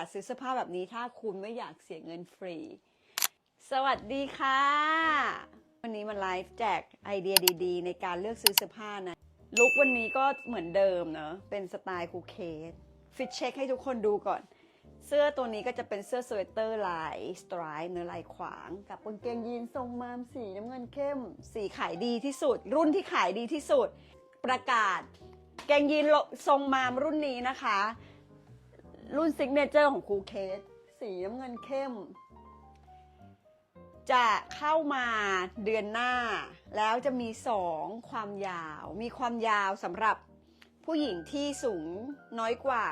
อย่าซื้อเสื้อผ้าแบบนี้ถ้าคุณไม่อยากเสียเงินฟรี สวัสดีค่ะ วันนี้มาไลฟ์แจกไอเดียดีๆ ในการเลือกซื้อเสื้อผ้านะ ลุควันนี้ก็เหมือนเดิมเนอะเป็นสไตล์คูเคสฟิตเช็คให้ทุกคนดูก่อน เสื้อตัวนี้ก็จะเป็นเสื้อสเวตเตอร์ลายสไตร์เนื้อลายขวาง กับกางเกงยีนทรงมามสีน้ำเงินเข้ม สีขายดีที่สุด รุ่นที่ขายดีที่สุด ประกาศกางเกงยีนทรงมามรุ่นนี้นะคะ รุ่นซิกเนเจอร์ของครูเคส สีน้ำเงินเข้ม จะเข้ามาเดือนหน้า แล้วจะมีสองความยาว มีความยาวสำหรับผู้หญิงที่สูงน้อยกว่า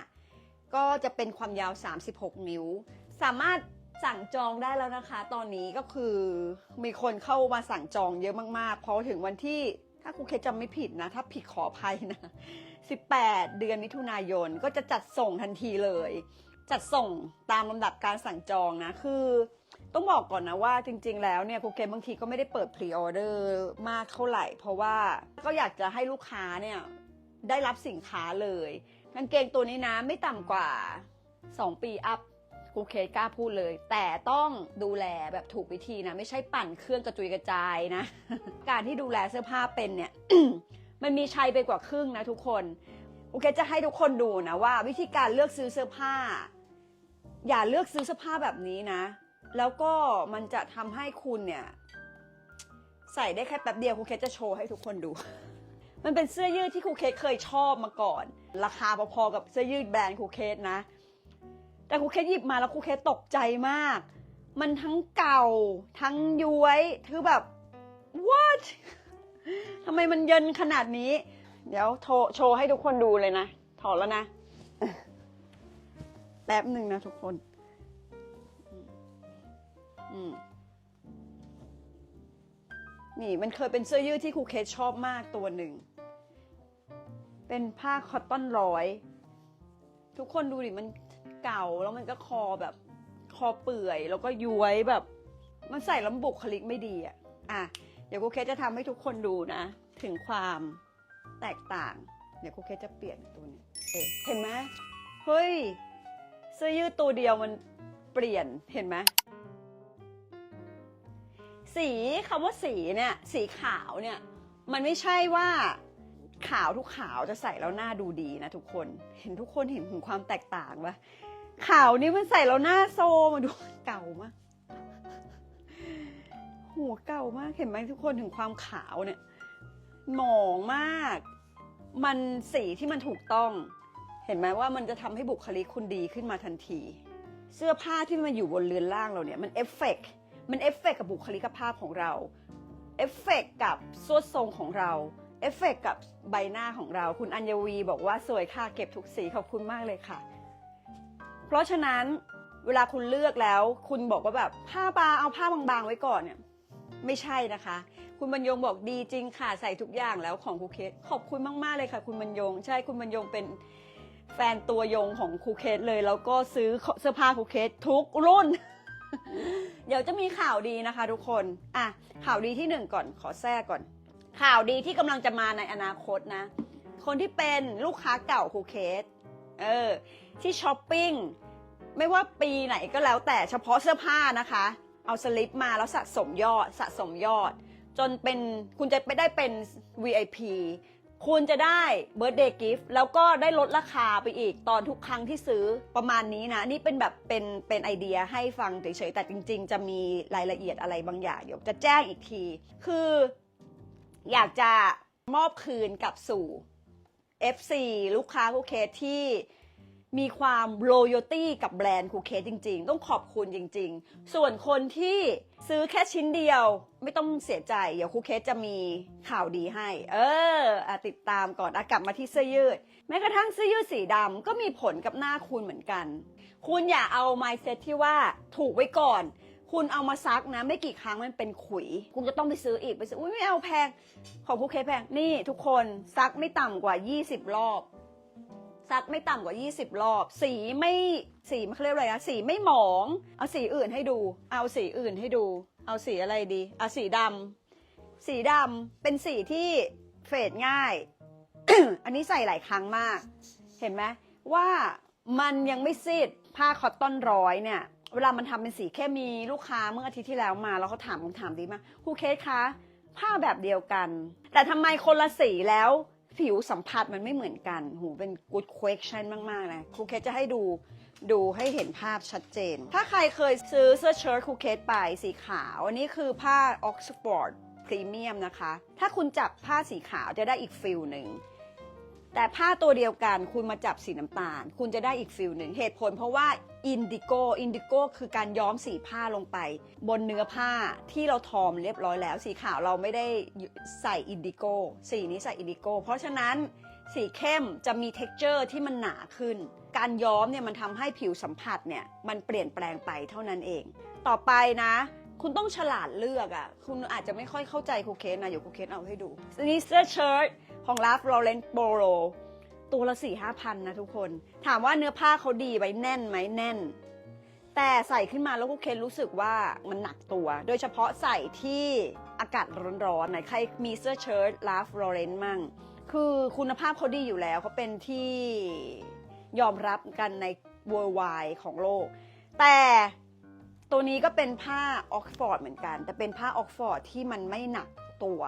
155 ก็จะเป็นความยาว 36 นิ้ว สามารถสั่งจองได้แล้วนะคะ ตอนนี้ก็คือมีคนเข้ามาสั่งจองเยอะมากๆ เพราะถึงวันที่ ถ้าครูเคจำไม่ผิดนะ ถ้าผิดขออภัยนะ 18 เดือนมิถุนายนก็จะจัดส่งทันทีเลย จัดส่งตามลำดับการสั่งจองนะ คือต้องบอกก่อนนะว่าจริง ๆ แล้วเนี่ยครูเกมบางทีก็ไม่ได้เปิดพรีออเดอร์มากเท่าไหร่ เพราะว่าก็อยากจะให้ลูกค้าเนี่ยได้รับสินค้าเลยกางเกงตัวนี้นะไม่ต่ำกว่า 2 ปีอัพ ครูเคกล้าพูดเลย แต่ต้องดูแลแบบถูกวิธีนะ ไม่ใช่ปั่นเครื่องกระจุยกระจายนะ การที่ดูแลเสื้อผ้าเป็นเนี่ย มันมีชัยไปกว่าครึ่งนะทุกคนโอเคจะให้ทุกคนดูนะว่า วิธีการเลือกซื้อเสื้อผ้า อย่าเลือกซื้อเสื้อผ้าแบบนี้นะ แล้วก็มันจะทำให้คุณเนี่ย ใส่ได้แค่แป๊บเดียวครูเคสจะโชว์ให้ทุกคนดูมันเป็นเสื้อยืดที่ครูเคสเคยชอบมาก่อน ราคาพอๆกับเสื้อยืดแบรนด์ครูเคสนะ แต่ครูเคสหยิบมาแล้วครูเคสตกใจมาก มันทั้งเก่า ทั้งย้วยคือแบบ what ทำไมมันเยินขนาดนี้ เดี๋ยวโโชว์ให้ทุกคนดูเลยนะ ถอดแล้วนะ แป๊บหนึ่งนะทุกคน อืมนี่มันเคยเป็นเสื้อยืดที่ครูเคสชอบมากตัวหนึ่ง เป็นผ้าคอตตอนร้อย ทุกคนดูดิมัน เก่าแล้วมันก็คอแบบคอเปื่อย แล้วก็ย้วยแบบ มันใส่แล้วบุคลิกไม่ดีอะอะเดี๋ยวครูเคสจะทำให้ทุกคนดูนะ ถึงความแตกต่าง เดี๋ยวครูเคสจะเปลี่ยนตัวนี้เเห็นไหมเฮ้ยเสื้อยืดตัวเดียวมันเปลี่ยนเห็นไหมสีคำว่าสีเนี่ย สีขาวเนี่ย มันไม่ใช่ว่า ขาวทุกขาวจะใส่แล้วหน้าดูดีนะทุกคน เห็นทุกคนเห็นถึงความแตกต่างปะขาวนี่มันใส่แล้วหน้าโซมาดูเก่ามากหัวเก่ามากเห็นไหมทุกคนถึงความขาวเนี่ยหมองมาก มันสีที่มันถูกต้อง เห็นไหมว่ามันจะทำให้บุคลิกคุณดีขึ้นมาทันที เสื้อผ้าที่มันอยู่บนเรือนร่างเราเนี่ยมันเอฟเฟกต์มันเอฟเฟกต์กับบุคลิกภาพของเราเอฟเฟกต์กับสวดทรงของเรา เอฟเฟกต์กับใบหน้าของเราคุณอัญวีบอกว่าสวยค่ะเก็บทุกสีขอบคุณมากเลยค่ะ เพราะฉะนั้นเวลาคุณเลือกแล้ว คุณบอกว่าแบบผ้าบาเอาผ้าบางๆไว้ก่อนเนี่ยไม่ใช่นะคะ คุณบรรยงบอกดีจริงค่ะใส่ทุกอย่างแล้วของครูเคสขอบคุณมากๆเลยค่ะ คุณบรรยง ใช่คุณบรรยงเป็นแฟนตัวยงของครูเคสเลย แล้วก็ซื้อเสื้อผ้าครูเคสทุกรุ่น เดี๋ยวจะมีข่าวดีนะคะ ทุกคนอะข่าวดีที่หนึ่งก่อนขอแทรกก่อน ข่าวดีที่กำลังจะมาในอนาคตนะ คนที่เป็นลูกค้าเก่าครูเคสเออที่ช้อปปิ้งไม่ว่าปีไหนก็แล้วแต่เฉพาะเสื้อผ้านะคะ เอาสลิปมาแล้วสะสมยอดสะสมยอด จนเป็นคุณจะไปได้เป็น VIP คุณจะได้ Birthday Gift แล้วก็ได้ลดราคาไปอีกตอนทุกครั้งที่ซื้อประมาณนี้นะ นี่เป็นแบบเป็นเป็นไอเดียให้ฟังเฉยๆแต่จริง ๆ จะมีรายละเอียดอะไรบางอย่างเดี๋ยวจะแจ้งอีกที คือ อยากจะมอบคืนกลับสู่ FC ลูกค้าคูเคสที่มีความ loyalty กับแบรนด์คูเคสจริง ๆ ต้องขอบคุณจริง ๆ ส่วนคนที่ซื้อแค่ชิ้นเดียวไม่ต้องเสียใจ เดี๋ยวคูเคสจะมีข่าวดีให้ เอออติดตามก่อนอะกลับมาที่เสื้อยืด แม้กระทั่งเสื้อยืดสีดำก็มีผลกับหน้าคุณเหมือนกัน คุณอย่าเอา mindset ที่ว่าถูกไว้ก่อน คุณเอามาซักนะ ไม่กี่ครั้งมันเป็นขุย คุณจะต้องไปซื้ออีกไปซื้ออุ้ยไม่เอาแพง ของคูเคแพงนี่ทุกคนซักไม่ต่ำกว่า 20 รอบ ซักไม่ต่ำกว่า 20 รอบ สีไม่สีมันเขาเรียกอะไรนะสีไม่หมอง เอาสีอื่นให้ดู เอาสีอื่นให้ดู เอาสีอะไรดีเอาสีดำสีดำเป็นสีที่เฟดง่าย อันนี้ใส่หลายครั้งมาก เห็นไหมว่ามันยังไม่ซีดผ้าคอตตอนร้อยเนี่ย เวลามันทำเป็นสีเข้มมีลูกค้าเมื่ออาทิตย์ที่แล้วมาแล้วเขาถามคำถามดีมากครูเคสคะผ้าแบบเดียวกัน แต่ทำไมคนละสีแล้วผิวสัมผัสมันไม่เหมือนกัน หูเป็น good question มาก ๆ นะ ครูเคสจะให้ดู ดูให้เห็นภาพชัดเจน ถ้าใครเคยซื้อเสื้อเชิ้ตครูเคสไปสีขาว อันนี้คือผ้า Oxford Premium นะคะ ถ้าคุณจับผ้าสีขาวจะได้อีกฟิลหนึ่ง แต่ผ้าตัวเดียวกันคุณมาจับสีน้ำตาล คุณจะได้อีกฟิลหนึ่งเหตุผลเพราะว่าอินดิโกอินดิโกคือการย้อมสีผ้าลงไป บนเนื้อผ้าที่เราทอมเรียบร้อยแล้ว สีขาวเราไม่ได้ใส่อินดิโกสีนี้ใส่อินดิโกเพราะฉะนั้นสีเข้มจะมี t e x t อร์ที่มันหนาขึ้น การย้อมเนี่ยมันทำให้ผิวสัมผัสเนี่ยมันเปลี่ยนแปลงไปเท่านั้นเอง ต่อไปนะ คุณต้องฉลาดเลือกอะ่ะ คุณอาจจะไม่ค่อยเข้าใจคูเคสนะเดี๋ยวครูเคสเอาให้ดูนนี้เสื้อเชิ้ตของ r a ฟ l ร u r e n t Polo ตัวละสี่ห้าพันนะทุกคน ถามว่าเนื้อผ้าเขาดีไหมแน่นไหมแน่น แต่ใส่ขึ้นมาแล้วคูเคนรู้สึกว่ามันหนักตัว โดยเฉพาะใส่ที่อากาศร้อนๆไหนใครมีเสื้อเชิ้ตลาฟลอเรนต์มั่ง คือคุณภาพเขาดีอยู่แล้วเขาเป็นที่ยอมรับกันใน worldwide ของโลก แต่ ตัวนี้ก็เป็นผ้าออกฟอร์ดเหมือนกัน แต่เป็นผ้าออกฟอร์ดที่มันไม่หนักตัว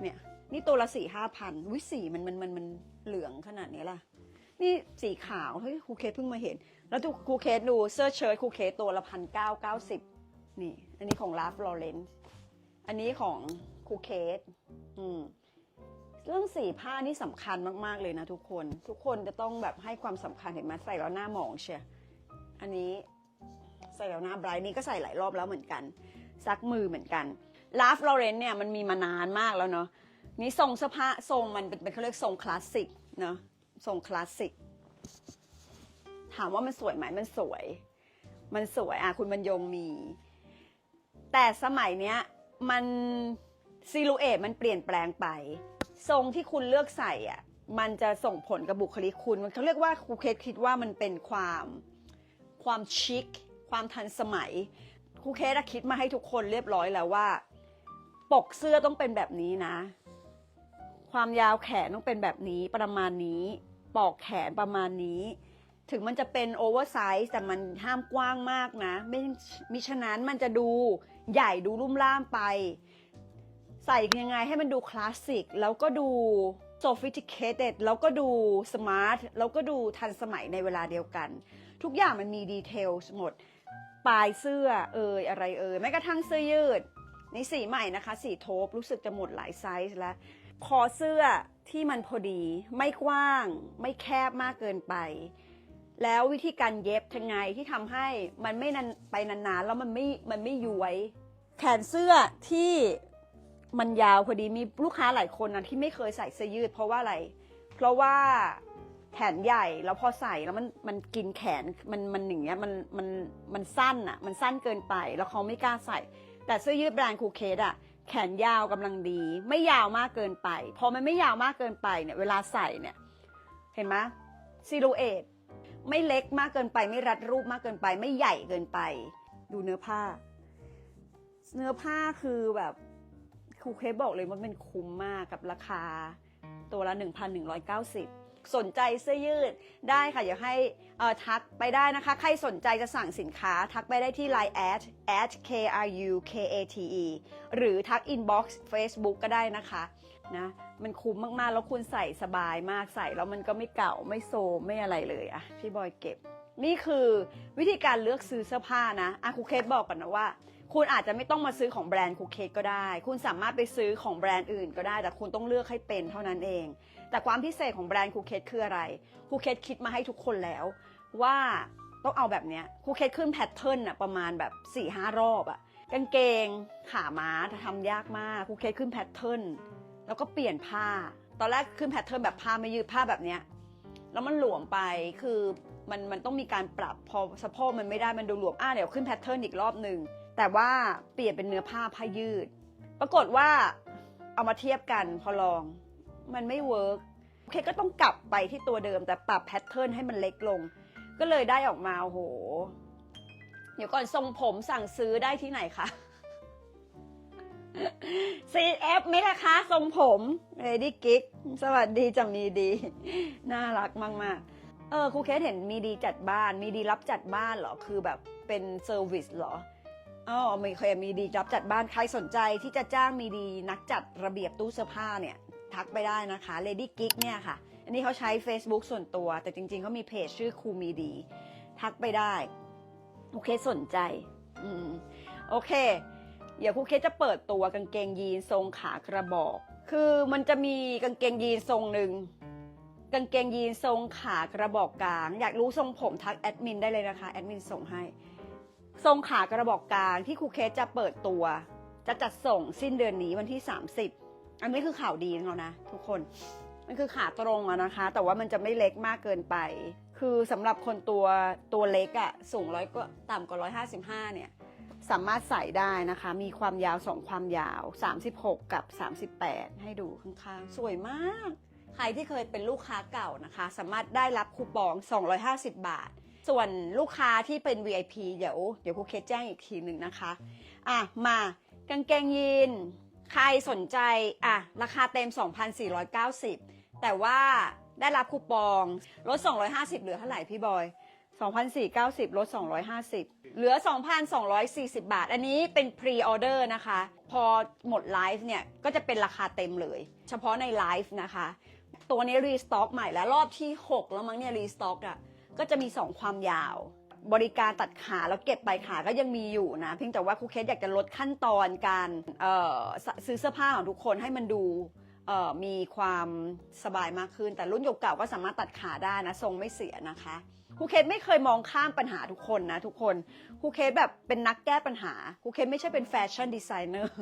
เนี่ยนี่ตัวละสี่ห้าพันวิสีมันมันมันมันเหลืองขนาดนี้ล่ะ นี่สีขาวเฮ้ยครูเคสเพิ่งมาเห็น แล้วดูครูเคสดูเสื้อเชิ้ตครูเคสตัวละพันเก้าเก้าสิบนี่ อันนี้ของลาฟลอเรนซ์อันนี้ของครูเคสอืมเรื่องสีผ้านี่สำคัญมาก ๆ เลยนะทุกคน ทุกคนจะต้องแบบให้ความสำคัญเห็นไหมใส่แล้วหน้าหมองเชียอันนี้ ใส่แล้วหน้าไบรท์นี่ก็ใส่หลายรอบแล้วเหมือนกัน ซักมือเหมือนกันลาฟลอเรนเนี่ยมันมีมานานมากแล้วเนาะนี่ทรงเสื้อผ้าทรงมันเป็นเป็นเขาเรียกทรงคลาสสิกเนาะทรงคลาสสิกถามว่ามันสวยไหมมันสวย มันสวยอะคุณบรรยงมี แต่สมัยเนี้ยมันซิลูเอตมันเปลี่ยนแปลงไป ทรงที่คุณเลือกใส่อะมันจะส่งผลกับบุคลิกคุณ มันเขาเรียกว่าครูเคสคิดว่ามันเป็นความความชิค ความทันสมัยครูเคสคิดมาให้ทุกคนเรียบร้อยแล้วว่า ปกเสื้อต้องเป็นแบบนี้นะ ความยาวแขนต้องเป็นแบบนี้ประมาณนี้ ปอกแขนประมาณนี้ ถึงมันจะเป็นโอเวอร์ไซส์แต่มันห้ามกว้างมากนะ ไม่มิฉะนั้นมันจะดูใหญ่ดูรุ่มร่ามไป ใส่ยังไงให้มันดูคลาสสิกแล้วก็ดู sophisticated แล้วก็ดู smart แล้วก็ดูทันสมัยในเวลาเดียวกัน ทุกอย่างมันมีดีเทลหมด ปลายเสื้อเอยอะไรเอยแม้กระทั่งเสื้อยืดในสีใหม่นะคะ สีโทปรู้สึกจะหมดหลายไซส์แล้ว คอเสื้อที่มันพอดีไม่กว้าง ไม่แคบมากเกินไป แล้ววิธีการเย็บยังไงที่ทำให้มันไม่นานไปนานๆ แล้วมันไม่มันไม่ย้วย แขนเสื้อที่มันยาวพอดีมีลูกค้าหลายคนนะที่ไม่เคยใส่เสื้อยืด เพราะว่าอะไร เพราะว่า แขนใหญ่แล้วพอใส่แล้วมันมันกินแขนมันมันอย่างเงี้ยมันมันมันสั้นอะมันสั้นเกินไปแล้วเขาไม่กล้าใส่ แต่เสื้อยืดแบรนด์คูเคสอะแขนยาวกำลังดี ไม่ยาวมากเกินไป พอมันไม่ยาวมากเกินไปเนี่ยเวลาใส่เนี่ยเห็นไหมซิลูเอตไม่เล็กมากเกินไป ไม่รัดรูปมากเกินไป ไม่ใหญ่เกินไป ดูเนื้อผ้า เนื้อผ้าคือแบบครูเคบอกเลยว่ามันคุ้มมากกับราคา ตัวละ 1,190 สนใจเสื้อยืดได้ค่ะอย่าให้ทักไปได้นะคะ ใครสนใจจะสั่งสินค้าทักไปได้ที่ Line at at k r u k a t e หรือทัก inbox Facebook ก็ได้นะคะนะมันคุ้มมากๆ แล้วคุณใส่สบายมากใส่แล้วมันก็ไม่เก่าไม่โซมไม่อะไรเลยอะพี่บอยเก็บ นี่คือวิธีการเลือกซื้อเสื้อผ้านะอะครูเคสบอกก่อนนะว่า คุณอาจจะไม่ต้องมาซื้อของแบรนด์ครูเคสก็ได้ คุณสามารถไปซื้อของแบรนด์อื่นก็ได้ แต่คุณต้องเลือกให้เป็นเท่านั้นเอง แต่ความพิเศษของแบรนด์ครูเคสคืออะไรครูเคสคิดมาให้ทุกคนแล้วว่าต้องเอาแบบเนี้ยครูเคสขึ้นแพทเทิร์นอะประมาณแบบ4ี่ห้ารอบอะกางเกงขาม้าทำยากมากครูเคสขึ้นแพทเทิร์นแล้วก็เปลี่ยนผ้า ตอนแรกขึ้นแพทเทิร์นแบบผ้าไม่ยืดผ้าแบบเนี้ยแล้วมันหลวมไปคือมันมันต้องมีการปรับพอสะโพกมันไม่ได้มันดูหลวมอะเดี๋ยวขึ้นแพทเทิร์นอีกรอบหนึ่งแต่ว่าเปลี่ยนเป็นเนื้อผ้าผ้ายืด ปรากฏว่าเอามาเทียบกันพอลอง มันไม่เวิร์กโอเคก็ต้องกลับไปที่ตัวเดิมแต่ปรับแพทเทิร์นให้มันเล็กลง ก็เลยได้ออกมาโห เดี๋ยวก่อนทรงผมสั่งซื้อได้ที่ไหนคะ CF ไหมล่ะคะ ทรงผม Lady Gig สวัสดีจะมีดี น่ารักมาก ๆ เออครูเคสเห็นมีดีจัดบ้าน มีดีรับจัดบ้านเหรอ คือแบบเป็นเซอร์วิสเหรออ๋อมีเคยมีดีรับจัดบ้านใครสนใจที่จะจ้างมีดีนักจัดระเบียบตู้เสื้อผ้าเนี่ย ทักไปได้นะคะ Lady Geek เนี่ยค่ะ อันนี้เขาใช้ Facebook ส่วนตัว แต่จริงๆเขามีเพจชื่อครูมีดี ทักไปได้ โอเคสนใจ อืม โอเค เดี๋ยวครูเคสจะเปิดตัวกางเกงยีนทรงขากระบอก คือมันจะมีกางเกงยีนทรงหนึ่งกางเกงยีนทรงขากระบอกกลาง อยากรู้ทรงผมทักแอดมินได้เลยนะคะแอดมินส่งให้ ทรงขากระบอกกลางที่ครูเคสจะเปิดตัว จะจัดส่งสิ้นเดือนนี้วันที่ 30 อันนี้คือข่าวดีของเรานะ ทุกคน มันคือขาตรงอะนะคะ แต่ว่ามันจะไม่เล็กมากเกินไป คือสำหรับคนตัวตัวเล็กอะสูงร้อยก็ต่ำกว่าร้อยห้าสิบห้าเนี่ยสามารถใส่ได้นะคะ มีความยาวสองความยาว 36 กับ 38 ให้ดูข้างๆ สวยมาก ใครที่เคยเป็นลูกค้าเก่านะคะ สามารถได้รับคูปอง 250 บาท ส่วนลูกค้าที่เป็น VIP เดี๋ยว เดี๋ยวครูเคสแจ้งอีกทีหนึ่งนะคะ อะ มากางเกงยีน ใครสนใจอะราคาเต็ม 2,490 แต่ว่าได้รับคูปองลด 250 เหลือเท่าไหร่พี่บอย 2,490ลด 250 เหลือ 2,240 บาท อันนี้เป็นพรีออเดอร์นะคะ พอหมดไลฟ์เนี่ย ก็จะเป็นราคาเต็มเลย เฉพาะในไลฟ์นะคะ ตัวนี้รีสต็อกใหม่แล้ว รอบที่ 6 แล้วมั้งเนี่ยรีสต็อกอะ ก็จะมี 2 ความยาว บริการตัดขาแล้วเก็บปลายขาก็ยังมีอยู่นะ เพียงแต่ว่าครูเคสอยากจะลดขั้นตอนการซื้อเสื้อผ้าของทุกคนให้มันดูมีความสบายมากขึ้น แต่รุ่นเก่าๆก็สามารถตัดขาได้นะทรงไม่เสียนะคะครูเคสไม่เคยมองข้ามปัญหาทุกคนนะทุกคนครูเคสแบบเป็นนักแก้ปัญหาครูเคสไม่ใช่เป็นแฟชั่นดีไซเนอร์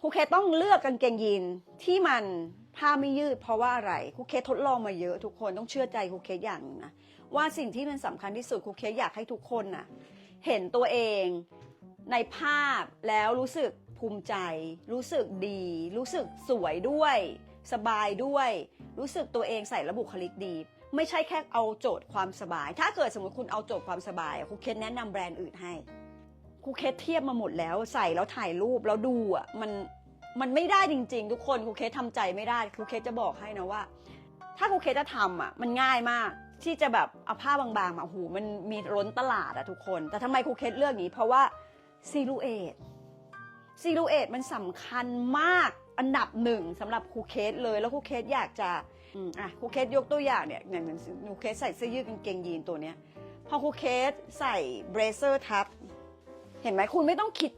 ครูเคสต้องเลือกกางเกงยีนที่มันผ้าไม่ยืดเพราะว่าอะไรครูเคสทดลองมาเยอะทุกคนต้องเชื่อใจครูเคสอย่างนะ ว่าสิ่งที่มันสำคัญที่สุดครูเคสอยากให้ทุกคนน่ะเห็นตัวเองในภาพแล้วรู้สึกภูมิใจ รู้สึกดี รู้สึกสวยด้วย สบายด้วย รู้สึกตัวเองใส่ระบุคลิกดี ไม่ใช่แค่เอาโจทย์ความสบาย ถ้าเกิดสมมติคุณเอาโจทย์ความสบายครูเคสแนะนำแบรนด์อื่นให้ครูเคสเทียบมาหมดแล้วใส่แล้วถ่ายรูปแล้วดูอะมันมันไม่ได้จริง ๆ ทุกคนครูเคสทำใจไม่ได้ครูเคสจะบอกให้นะว่า ถ้าครูเคสจะทำอะมันง่ายมาก ที่จะแบบเอาผ้าบางๆมาหูมันมีล้นตลาดอะทุกคน แต่ทำไมครูเคสเลือกนี้ เพราะว่าซีลูเอตซีลูเอตมันสำคัญมากอันดับหนึ่งสำหรับครูเคสเลย แล้วครูเคสอยากจะอะครูเคสยกตัวอย่างเนี่ยอย่างครูเคสใส่เสื้อยืดกางเกงยีนตัวเนี้ยพอครูเคสใส่เบรเซอร์ทับ เห็นไหมคุณไม่ต้องคิด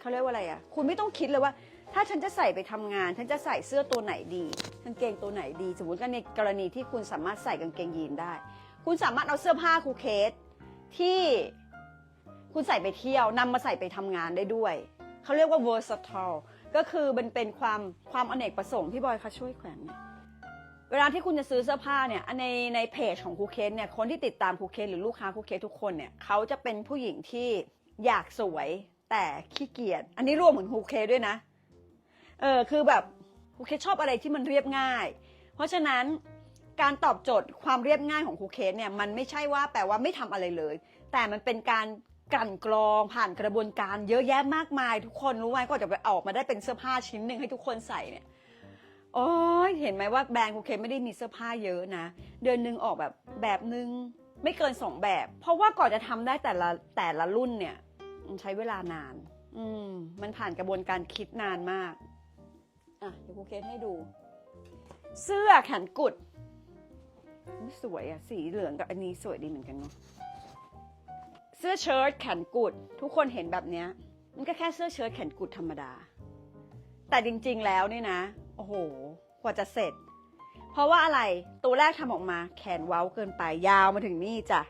เขาเรียกว่าอะไรอะคุณไม่ต้องคิดเลยว่า ถ้าฉันจะใส่ไปทำงาน ฉันจะใส่เสื้อตัวไหนดีกางเกงตัวไหนดี สมมติว่าในกรณีที่คุณสามารถใส่กางเกงยีนได้ คุณสามารถเอาเสื้อผ้าครูเคสที่คุณใส่ไปเที่ยวนำมาใส่ไปทำงานได้ด้วย เขาเรียกว่า versatile ก็คือมันเป็นความความอเนกประสงค์พี่บอยคะช่วยแขวนหน่ยเวลาที่คุณจะซื้อเสื้อผ้าเนี่ยในในเพจของครูเคสเนี่ยคนที่ติดตามครูเคสหรือลูกค้าครูเคสทุกคนเนี่ยเขาจะเป็นผู้หญิงที่อยากสวยแต่ขี้เกียจอันนี้รวมเหมือนครูเคสด้วยนะ เออคือแบบครูเคสชอบอะไรที่มันเรียบง่าย เพราะฉะนั้นการตอบโจทย์ความเรียบง่ายของครูเคสเนี่ยมันไม่ใช่ว่าแปลว่าไม่ทำอะไรเลย แต่มันเป็นการกลั่นกรองผ่านกระบวนการเยอะแยะมากมาย ทุกคนรู้ไหมก็จะไปออกมาได้เป็นเสื้อผ้าชิ้นหนึ่งให้ทุกคนใส่เนี่ยโอ้ยเห็นไหมว่าแบรนด์ครูเคสไม่ได้มีเสื้อผ้าเยอะนะ เดือนหนึ่งออกแบบแบบหนึ่งไม่เกินสองแบบ เพราะว่าก่อนจะทำได้แต่ละแต่ละรุ่นเนี่ย มันใช้เวลานาน อืมมันผ่านกระบวนการคิดนานมาก อะเดี๋ยวครูเคสให้ดู เสื้อแขนกุด สวยอะสีเหลืองกับอันนี้สวยดีเหมือนกันเนาะเสื้อเชิ้ตแขนกุด ทุกคนเห็นแบบเนี้ย มันก็แค่เสื้อเชิ้ตแขนกุดธรรมดา แต่จริงๆแล้วนี่นะ โอ้โห กว่าจะเสร็จ เพราะว่าอะไรตัวแรกทำออกมาแขนเว้าเกินไปยาวมาถึงนี่จ้ะ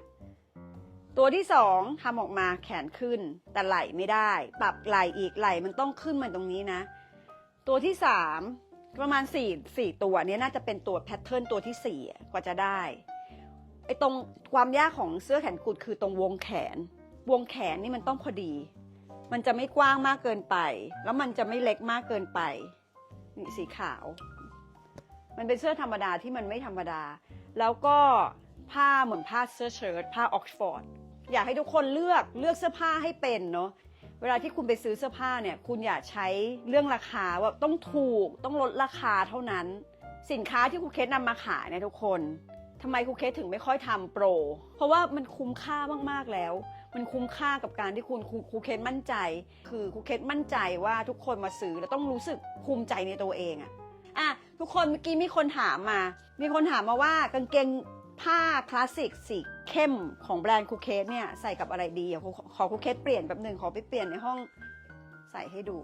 ตัวที่สองทำออกมาแขนขึ้น แต่ไหลไม่ได้ ปรับไหลอีกไหลมันต้องขึ้นมาตรงนี้นะ ตัวที่สามประมาณสี่สี่ตัวเนี้ยน่าจะเป็นตัวแพทเทิร์นตัวที่สี่กว่าจะได้ไอ้ตรงความยากของเสื้อแขนกุดคือตรงวงแขน วงแขนนี่มันต้องพอดี มันจะไม่กว้างมากเกินไป แล้วมันจะไม่เล็กมากเกินไปนี่สีขาว มันเป็นเสื้อธรรมดาที่มันไม่ธรรมดา แล้วก็ผ้าเหมือนผ้าเสื้อเชิ้ตผ้าออกซฟอร์ดอยากให้ทุกคนเลือกเลือกเสื้อผ้าให้เป็นเนาะ เวลาที่คุณไปซื้อเสื้อผ้าเนี่ย คุณอย่าใช้เรื่องราคาว่าต้องถูกต้องลดราคาเท่านั้น สินค้าที่ครูเคสนำมาขายเนี่ยทุกคนทำไมครูเคสถึงไม่ค่อยทำโปร เพราะว่ามันคุ้มค่ามากๆแล้ว มันคุ้มค่ากับการที่คุณครูครูเคสมั่นใจ คือครูเคสมั่นใจว่าทุกคนมาซื้อแล้วต้องรู้สึกภูมิใจในตัวเองอะอะทุกคนเมื่อกี้มีคนถามมา มีคนถามมาว่ากางเกง ผ้าคลาสสิกสีเข้มของแบรนด์คูเคสเนี่ยใส่กับอะไรดีอะขอขอคูเคสเปลี่ยนแบบหนึ่งขอไปเปลี่ยนในห้องใส่ให้ดู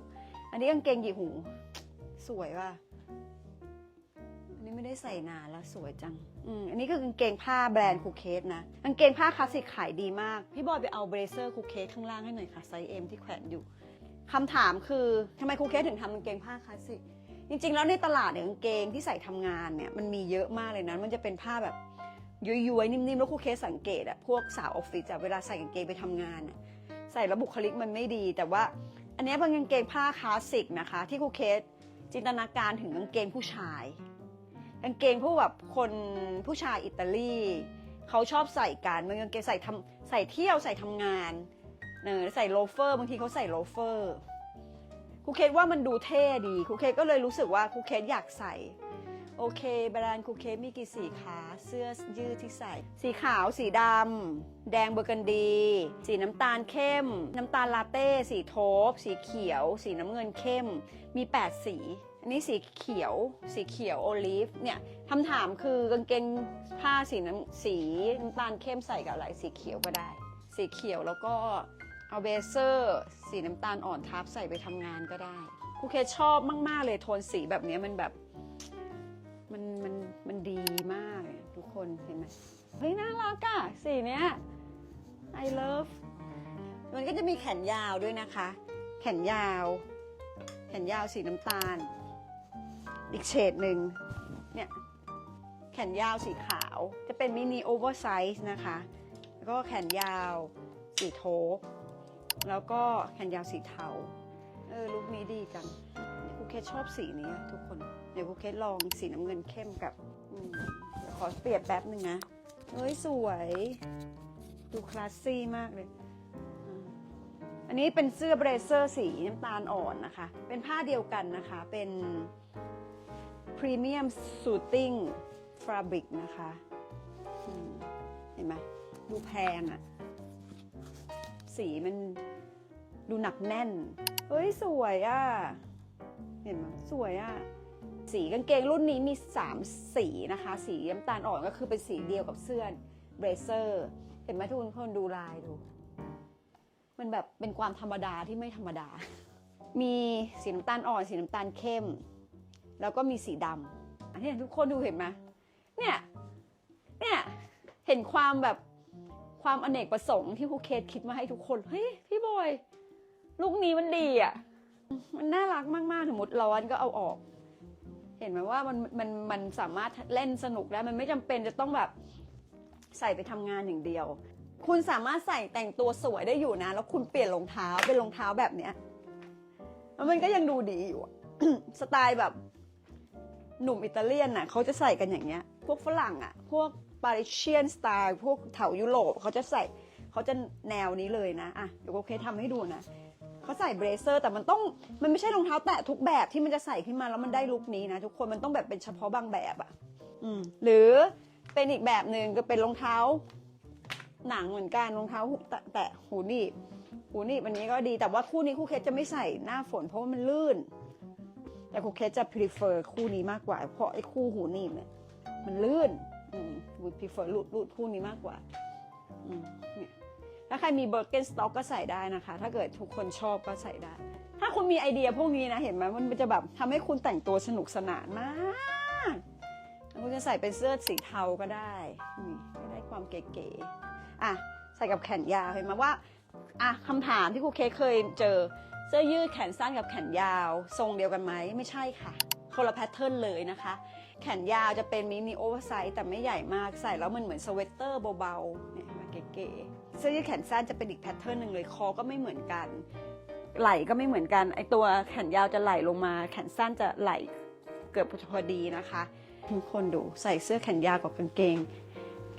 อันนี้กางเกงหยีหู สวยว่ะอันนี้ไม่ได้ใส่นานแล้วสวยจังอืมอันนี้คือกางเกงผ้าแบรนด์คูเคสนะกางเกงผ้าคลาสสิกขายดีมาก พี่บอยไปเอาเบรเซอร์คูเคสข้างล่างให้หน่อยค่ะไซส์เอ็มที่แขวนอยู่คำถามคือทำไมคูเคสถึงทำกางเกงผ้าคลาสสิกจริงๆ แล้วในตลาดเนี่ยกางเกงที่ใส่ทำงานเนี่ยมันมีเยอะมากเลยนะ มันจะเป็นผ้าแบบ ย้วยๆนิ่มๆแล้วคูเคสสังเกตอะพวกสาวออฟฟิศอะเวลาใส่กางเกงไปทำงานอะใส่แล้วบุคลิกมันไม่ดี แต่ว่าอันนี้เป็นกางเกงผ้าคลาสสิกนะคะ ที่ครูเคสจินตนาการถึงกางเกงผู้ชายกางเกงพวกแบบคนผู้ชายอิตาลีเขาชอบใส่กันมันกางเกงใส่ทำใส่เที่ยวใส่ทำงานเนอใส่โลเฟอร์บางทีเขาใส่โลเฟอร์ครูเคสว่ามันดูเท่ดีครูเคสก็เลยรู้สึกว่าครูเคสอยากใส่ โอเคแบรนด์ครูเคมีกี่สีคะเสื้อยืดที่ใส่ สีขาวสีดำแดงเบอร์กันดี สีน้ำตาลเข้ม น้ำตาลลาเต้ สีโทปสีเขียว สีน้ำเงินเข้ม มี 8 สีอันนี้สีเขียว สีเขียวโอลิฟเนี่ยคำถามคือกางเกงผ้าสีน้ำสีน้ำตาลเข้มใส่กับอะไรสีเขียวก็ได้ สีเขียวแล้วก็เอาเบเซอร์ สีน้ำตาลอ่อนทับใส่ไปทำงานก็ได้ครูเคชอบมาก ๆ เลยโทนสีแบบนี้มันแบบ มันมันมันดีมากเลยทุกคนเห็นไหมเฮ้ยน่ารักอะสีเนี้ย I love มันก็จะมีแขนยาวด้วยนะคะ แขนยาว แขนยาวสีน้ำตาล อีกเฉดหนึ่งเนี่ยแขนยาวสีขาวจะเป็นมินิโอเวอร์ไซส์นะคะ แล้วก็แขนยาวสีโทแล้วก็แขนยาวสีเทาเออลุคนี้ดีจัง ครูเคสชอบสีนี้ทุกคน เดี๋ยวครูเคสลองสีน้ำเงินเข้มกับอขอเปลี่ยนแป๊บหนึ่งนะ เฮ้ย สวย ดูคลาสซี่มากเลย อันนี้เป็นเสื้อเบรเซอร์สีน้ำตาลอ่อนนะคะ เป็นผ้าเดียวกันนะคะ เป็นพรีเมียมสูตติ้งฟาบริกนะคะเห็นไหมดูแพงอะสีมันดูหนักแน่น เฮ้ย สวยอะ เห็นไหมสวยอะสีกางเกงรุ่นนี้มี 3 สีนะคะ สีน้ำตาลอ่อนก็คือเป็นสีเดียวกับเสื้อเบรเซอร์ เห็นไหมทุกคนดูลายดู มันแบบเป็นความธรรมดาที่ไม่ธรรมดา มีสีน้ำตาลอ่อน สีน้ำตาลเข้ม แล้วก็มีสีดำอันนี้ทุกคนดูเห็นไหมเนี่ยเนี่ยเห็นความแบบความอเนกประสงค์ที่ครูเคสคิดมาให้ทุกคน เฮ้ย พี่บอย ลูกนี้มันดีอะ มันน่ารักมากๆสมมติร้อนก็เอาออก เห็นไหมว่ามันมันมันสามารถเล่นสนุกได้มันไม่จำเป็นจะต้องแบบใส่ไปทำงานอย่างเดียว คุณสามารถใส่แต่งตัวสวยได้อยู่นะ แล้วคุณเปลี่ยนรองเท้าเป็นรองเท้าแบบเนี้ยแล้วมันก็ยังดูดีอยู่สไตล์แบบหนุ่มอิตาเลียนน่ะเขาจะใส่กันอย่างเงี้ย พวกฝรั่งอะ พวกปาริเชียนสไตล์พวกแถวยุโรปเขาจะใส่เขาจะแนวนี้เลยนะอะเดี๋ยวโอเคทำให้ดูนะ เขาใส่เบรเซอร์ แต่มันต้องมันไม่ใช่รองเท้าแตะทุกแบบที่มันจะใส่ขึ้นมาแล้วมันได้ลุคนี้นะทุกคนมันต้องแบบเป็นเฉพาะบางแบบอะอืมหรือเป็นอีกแบบหนึ่งก็เป็นรองเท้า หนังเหมือนกันรองเท้าแตะแตะหูหนีบหูหนีบอันนี้ก็ดีแต่ว่าคู่นี้คู่เคสจะไม่ใส่หน้าฝนเพราะว่ามันลื่น แต่ครูเคสจะ prefer คู่นี้มากกว่า เพราะไอ้คู่หูหนีบเนี่ยมันลื่น อืม would prefer รูดรูดคู่นี้มากกว่า อืมเนี่ย ถ้าใครมีเบอร์เกนสต็อกก็ใส่ได้นะคะ ถ้าเกิดทุกคนชอบก็ใส่ได้ ถ้าคุณมีไอเดียพวกนี้นะ เห็นไหมมันจะแบบทำให้คุณแต่งตัวสนุกสนานมากคุณจะใส่เป็นเสื้อสีเทาก็ได้นี่ได้ความเก๋ๆอะใส่กับแขนยาวเห็นไหมว่าอะคำถามที่ครูเคเคยเจอเสื้อยืดแขนสั้นกับแขนยาว ทรงเดียวกันไหมไม่ใช่ค่ะคนละแพทเทิร์นเลยนะคะ แขนยาวจะเป็นมินิโอเวอร์ไซส์แต่ไม่ใหญ่มากใส่แล้วมันเหมือนสเวตเตอร์เบาๆเนี่ยเห็นไหมเก๋ๆ เสื้อยืดแขนสั้นจะเป็นอีกแพทเทิร์นหนึ่งเลยคอก็ไม่เหมือนกัน ไหล่ก็ไม่เหมือนกันไอตัวแขนยาวจะไหล่ลงมา แขนสั้นจะไหลเกือบพอดีนะคะทุกคนดูใส่เสื้อแขนยาวกับกางเกง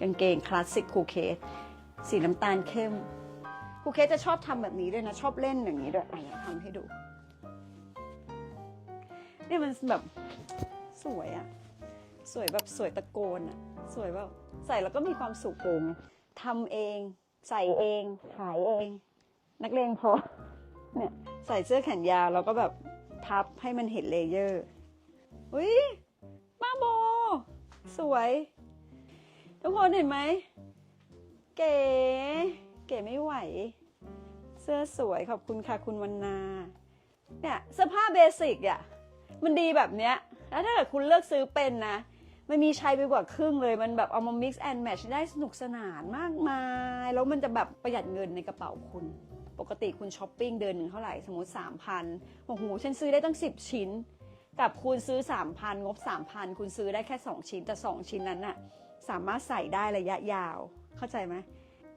กางเกงคลาสสิกคูเคสสีน้ำตาลเข้มคูเคสจะชอบทำแบบนี้ด้วยนะ ชอบเล่นอย่างนี้ด้วยอะทำให้ดูนี่มันแบบสวยอะสวยแบบสวยตะโกนอะสวยแบบใส่แล้วก็มีความสุขเองทำเอง ใส่เองขายเอง นักเลงพอเนี่ยใส่เสื้อแขนยาวแล้วก็แบบพับให้มันเห็นเลเยอร์อุ้ยมาโบ สวย ทุกคนเห็นไหม เก๋ เก๋ไม่ไหว เสื้อสวยขอบคุณค่ะคุณวันนา เนี่ยเสื้อผ้าเบสิกอะมันดีแบบเนี้ย แล้วถ้าเกิดคุณเลือกซื้อเป็นนะ มันมีใช้ไปกว่าครึ่งเลย มันแบบเอามา mix and match ได้สนุกสนานมากมาย แล้วมันจะแบบประหยัดเงินในกระเป๋าคุณ ปกติคุณช้อปปิ้งเดือนหนึ่งเท่าไหร่ สมมติ 3,000โอ้โหฉันซื้อได้ตั้ง 10 ชิ้น กับคุณซื้อ 3,000 งบ 3,000 คุณซื้อได้แค่ 2 ชิ้น แต่ 2 ชิ้นนั้นน่ะสามารถใส่ได้ระยะยาว เข้าใจไหม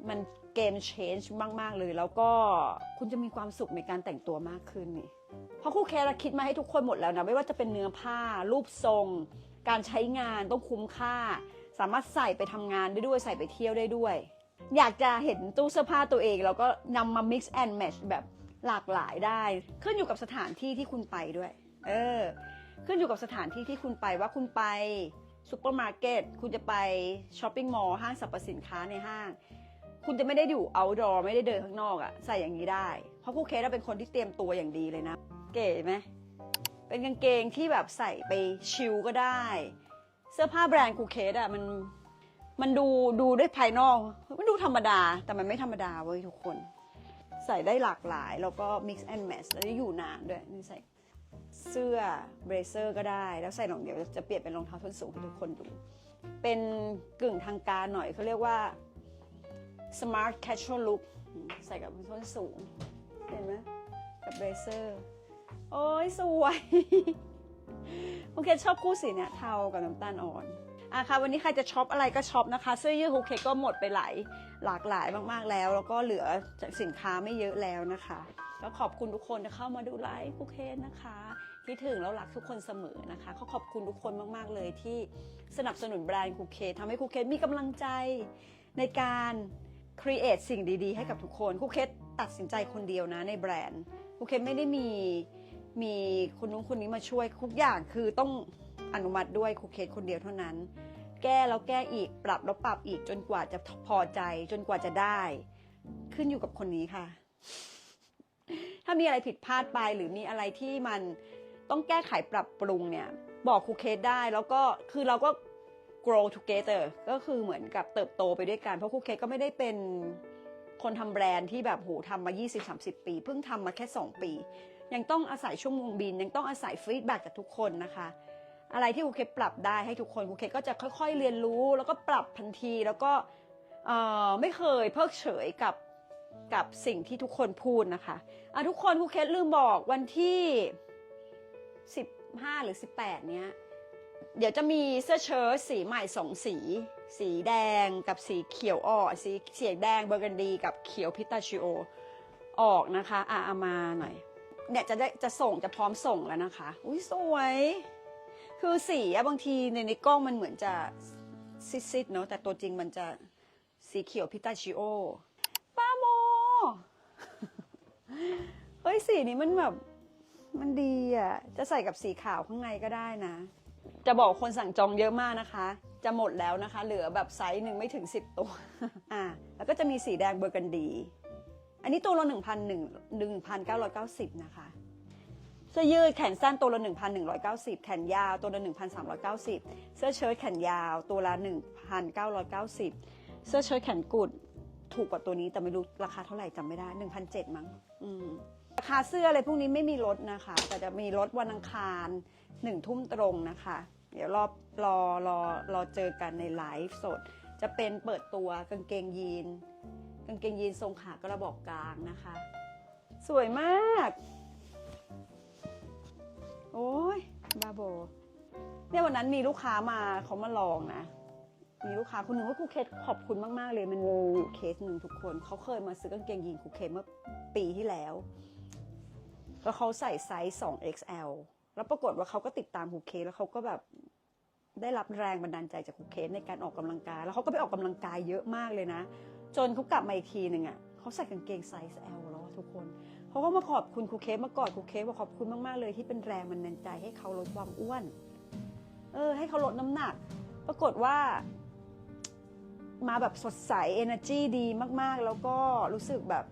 มันเกม change มาก ๆ เลย แล้วก็คุณจะมีความสุขในการแต่งตัวมากขึ้นนี่เพราะครูเคสคิดมาให้ทุกคนหมดแล้วนะ ไม่ว่าจะเป็นเนื้อผ้า รูปทรง การใช้งานต้องคุ้มค่า สามารถใส่ไปทำงานได้ด้วยใส่ไปเที่ยวได้ด้วย อยากจะเห็นตู้เสื้อผ้าตัวเองแล้วก็นำมา mix and match แบบหลากหลายได้ ขึ้นอยู่กับสถานที่ที่คุณไปด้วย เออ ขึ้นอยู่กับสถานที่ที่คุณไปว่าคุณไปซูเปอร์มาร์เก็ตคุณจะไปช้อปปิ้งมอลล์ห้างสรรพสินค้าในห้าง คุณจะไม่ได้อยู่ outdoor ไม่ได้เดินข้างนอกอะใส่อย่างนี้ได้ เพราะครูเคสเป็นคนที่เตรียมตัวอย่างดีเลยนะ เก๋ไหม เป็นกางเกงที่แบบใส่ไปชิลก็ได้ เสื้อผ้าแบรนด์คูเคสอะมันมันดูดูด้วยภายนอกมันดูธรรมดาแต่มันไม่ธรรมดาเว้ยทุกคน ใส่ได้หลากหลาย แล้วก็ mix and match แล้วอยู่นานด้วยนี่ใส่เสื้อเบรเซอร์ก็ได้ แล้วใส่รองเดี๋ยวจะเปลี่ยนเป็นรองเท้าส้นสูงให้ทุกคนดู เป็นกึ่งทางการหน่อยเขาเรียกว่า smart casual look ใส่กับส้นสูง เห็นไหมกับเบรเซอร์ โอ้ยสวยโอเคชอบคู่สีเนี่ยเทากับน้ำตาลอ่อนอะค่ะวันนี้ใครจะช็อปอะไรก็ช็อปนะคะเสื้อยืดฮูเคก็หมดไปหลายหลากหลายมากๆแล้ว แล้วก็เหลือจากสินค้าไม่เยอะแล้วนะคะแล้วขอบคุณทุกคนที่เข้ามาดูไลฟ์คูเคนะคะคิดถึงแล้วรักทุกคนเสมอนะคะเขาขอบคุณทุกคนมากๆเลยที่สนับสนุนแบรนด์คูเคทำให้คูเคมีกำลังใจในการ create สิ่งดีๆ ให้กับทุกคนคูเคตัดสินใจคนเดียวนะในแบรนด์คูเคไม่ได้มี มีคนนู้นคนนี้มาช่วยทุกอย่างคือต้องอนุมัติด้วยครูเคสคนเดียวเท่านั้น แก้แล้วแก้อีกปรับแล้วปรับอีกจนกว่าจะพอใจ จนกว่าจะได้ ขึ้นอยู่กับคนนี้ค่ะ ถ้ามีอะไรผิดพลาดไปหรือมีอะไรที่มันต้องแก้ไขปรับปรุงเนี่ย บอกครูเคสได้แล้วก็คือเราก็ grow together ก็คือเหมือนกับเติบโตไปด้วยกัน เพราะครูเคสก็ไม่ได้เป็น คนทำแบรนด์ที่แบบโหทำมา 20-30 ปี เพิ่งทำมาแค่ 2 ปี ยังต้องอาศัยชั่วโมงบิน ยังต้องอาศัยฟีดแบ็กจากทุกคนนะคะ อะไรที่ครูเคปรับได้ให้ทุกคนครูเคก็จะค่อยๆเรียนรู้ แล้วก็ปรับทันทีแล้วก็ไม่เคยเพิกเฉยกับกับสิ่งที่ทุกคนพูดนะคะอะทุกคนครูเคลืมบอกวันที่ 15 หรือ 18 เนี้ย เดี๋ยวจะมีเสื้อเชิ้ตสีใหม่สองสี สีแดงกับสีเขียวอ่อนสีเสียแดงเบอร์กันดีกับเขียวพิตาชิโอออกนะคะอะเอามาหน่อยเนี่ยจะได้จะส่งจะพร้อมส่งแล้วนะคะ อุ้ยสวย คือสีอะบางทีในในกล้องมันเหมือนจะซิดๆเนาะแต่ตัวจริงมันจะสีเขียวพิตาชิโอป้าโมเฮ้ยสีนี้มันแบบมันดีอะจะใส่กับสีขาวข้างในก็ได้นะ จะบอกคนสั่งจองเยอะมากนะคะ จะหมดแล้วนะคะ เหลือแบบไซส์หนึ่งไม่ถึง 10 ตัวอ่าแล้วก็จะมีสีแดงเบอร์กันดี อันนี้ตัวละ1 1 1 9 9 0 นะคะเสื้อยืดแขนสั้นตัวละ 1,190 แขนยาวตัวละ 1,390 เสื้อเชิ้ตแขนยาวตัวละ 1,990 เสื้อเชิ้ตแขนกุดถูกกว่าตัวนี้แต่ไม่รู้ราคาเท่าไหร่จำไม่ได้ 1,700มั้งอืมราคาเสื้ออะไรพวกนี้ไม่มีลดนะคะ แต่จะมีลดวันอังคาร หนึ่งทุ่มตรงนะคะ เดี๋ยวรอรอรอรอเจอกันในไลฟ์สด จะเป็นเปิดตัวกางเกงยีน กางเกงยีนทรงขากระบอกกลางนะคะ สวยมาก โอ้ยบาโบเนี่ยวันนั้นมีลูกค้ามาเขามาลองนะมีลูกค้าคนหนึ่งว่าคูเคสขอบคุณมากๆเลย มันมีอยู่เคสหนึ่งทุกคนเขาเคยมาซื้อกางเกงยีนคูเคสเมื่อปีที่แล้ว แล้วเขาใส่ไซส์ 2XL แล้วปรากฏว่าเขาก็ติดตามครูเคสแล้วเขาก็แบบได้รับแรงบันดาลใจจากครูเคสในการออกกำลังกาย แล้วเขาก็ไปออกกำลังกายเยอะมากเลยนะ จนเขากลับมาอีกทีหนึ่งอะเขาใส่กางเกงไซส์ L แล้วทุกคนเขาก็มาขอบคุณครูเคสมากอดครูเคสว่าขอบคุณมากๆเลยที่เป็นแรงบันดาลใจให้เขาลดความอ้วน เออ ให้เขาลดน้ำหนัก ปรากฏว่า มาแบบสดใส energy ดีมากๆ แล้วก็รู้สึกแบบ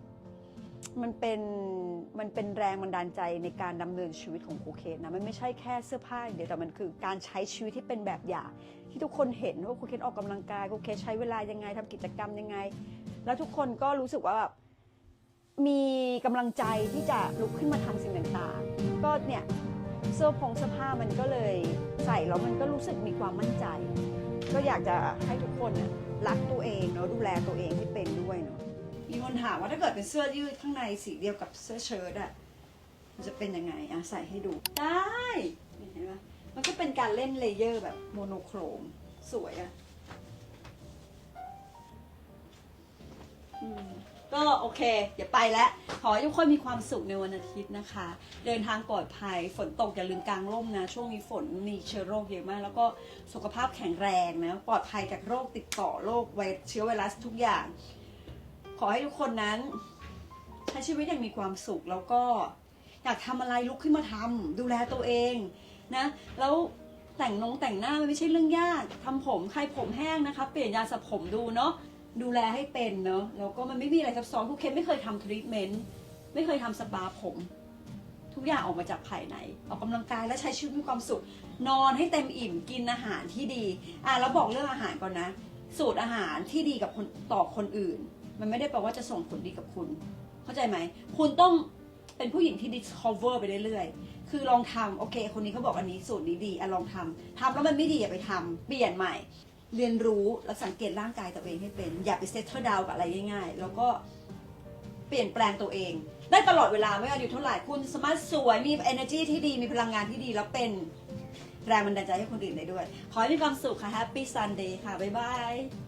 มันเป็นมันเป็นแรงบันดาลใจในการดำเนินชีวิตของครูเคสนะมันไม่ใช่แค่เสื้อผ้าเดียวแต่มันคือการใช้ชีวิตที่เป็นแบบอย่างที่ทุกคนเห็นว่าครูเคสออกกำลังกายครูเคสใช้เวลายังไงทำกิจกรรมยังไง แล้วทุกคนก็รู้สึกว่าแบบมีกำลังใจที่จะลุกขึ้นมาทำสิ่งต่างๆ ก็เนี่ยเสื้อผงเสื้อผ้ามันก็เลยใส่แล้วมันก็รู้สึกมีความมั่นใจ ก็อยากจะให้ทุกคนรักตัวเองเนาะดูแลตัวเองให้เป็นด้วยเนาะ มีคนถามว่าถ้าเกิดเป็นเสื้อยืดข้างในสีเดียวกับเสื้อเชิ้ตอะมันจะเป็นยังไงอะใส่ให้ดู ได้เห็นไหมมันก็เป็นการเล่นเลเยอร์แบบโมโนโครมสวยอะก็โอเคเดี๋ยวไปแล้วขอให้ทุกคนมีความสุขในวันอาทิตย์นะคะ เดินทางปลอดภัยฝนตกอย่าลืมกางร่มนะ ช่วงนี้ฝนมีเชื้อโรคเยอะมาก แล้วก็สุขภาพแข็งแรงนะ ปลอดภัยจากโรคติดต่อโรคไวเชื้อไวรัสทุกอย่าง ขอให้ทุกคนนั้น ใช้ชีวิตอย่างมีความสุขแล้วก็อยากทำอะไรลุกขึ้นมาทำดูแลตัวเองนะ แล้วแต่งนงแต่งหน้ามันไม่ใช่เรื่องยากทำผมใครผมแห้งนะคะ เปลี่ยนยาสระผมดูเนาะดูแลให้เป็นเนาะแล้วก็มันไม่มีอะไรซับซ้อนทุกเคสไม่เคยทำทรีทเมนต์ไม่เคยทำสปาผม ทุกอย่างออกมาจากภายในออกกำลังกายและใช้ชีวิตมีความสุข นอนให้เต็มอิ่มกินอาหารที่ดีอะแล้วบอกเรื่องอาหารก่อนนะ สูตรอาหารที่ดีกับคนต่อคนอื่น มันไม่ได้แปลว่าจะส่งผลดีกับคุณ เข้าใจไหม คุณต้องเป็นผู้หญิงที่ discover ไปเรื่อยๆ คือลองทำโอเค คนนี้เขาบอกอันนี้สูตรนี้ดีอะลองทำทำแล้วมันไม่ดีอย่าไปทำเปลี่ยนใหม่ เรียนรู้แล้วสังเกตร่างกายตัวเองให้เป็น อย่าไป settle down กับอะไรง่ายๆ แล้วก็เปลี่ยนแปลงตัวเอง ได้ตลอดเวลาไม่ว่าอายุเท่าไหร่คุณสามารถสวยมี energy ที่ดีมีพลังงานที่ดีแล้วเป็นแรงบันดาลใจให้คนอื่นได้ด้วย ขอให้มีความสุขค่ะ Happy Sunday ค่ะ บ๊ายบาย